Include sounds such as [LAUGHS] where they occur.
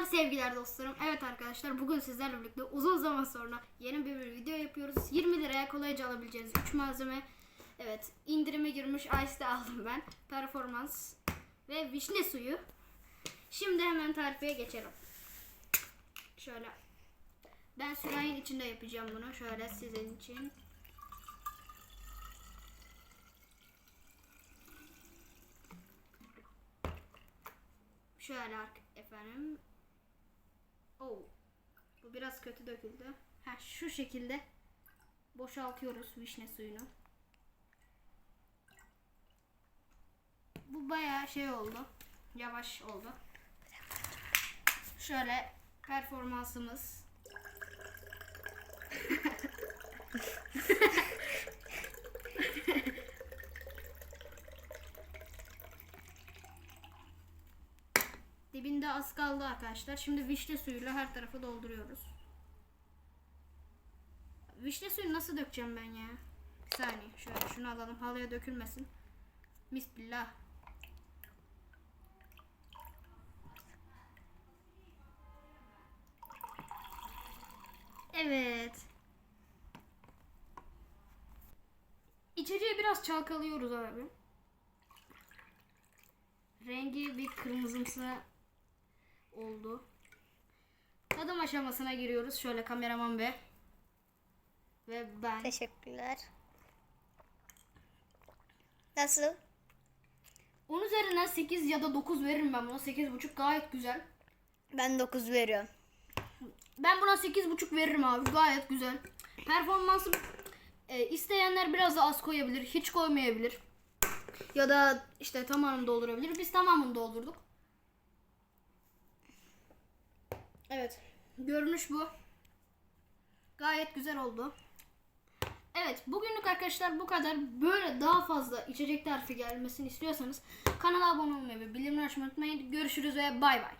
Selamlar sevgiler dostlarım. Evet arkadaşlar bugün sizlerle birlikte uzun zaman sonra yeni bir video yapıyoruz. 20 liraya kolayca alabileceğiniz 3 malzeme. Evet indirime girmiş Ice'de aldım ben. Performans ve vişne suyu. Şimdi hemen tarife geçelim. Şöyle. Ben sürahinin içinde yapacağım bunu. Şöyle sizin için. Şöyle efendim. Oo. Bu biraz kötü döküldü. Ha şu şekilde boşaltıyoruz vişne suyunu. Bu bayağı şey oldu. Yavaş oldu. Şöyle performansımız. [LAUGHS] Dibinde az kaldı arkadaşlar. Şimdi vişne suyuyla her tarafı dolduruyoruz. Vişne suyu nasıl dökeceğim ben ya? Bir saniye. Şöyle şunu alalım. Halıya dökülmesin. Bismillah. Evet. İçeceği biraz çalkalıyoruz abi. Rengi bir kırmızımsı oldu. Tadım aşamasına giriyoruz. Şöyle kameraman be. Ve ben. Teşekkürler. Nasıl? 10 üzerinden 8 ya da 9 veririm ben buna. 8.5 gayet güzel. Ben 9 veriyorum. Ben buna 8.5 veririm abi. Gayet güzel. Performansı e, isteyenler biraz da az koyabilir. Hiç koymayabilir. Ya da işte tamamını doldurabilir. Biz tamamını doldurduk. Evet. Görünüş bu. Gayet güzel oldu. Evet bugünlük arkadaşlar bu kadar. Böyle daha fazla içecek tarifi gelmesini istiyorsanız kanala abone olmayı ve bildirimleri açmayı unutmayın. Görüşürüz ve bay bay.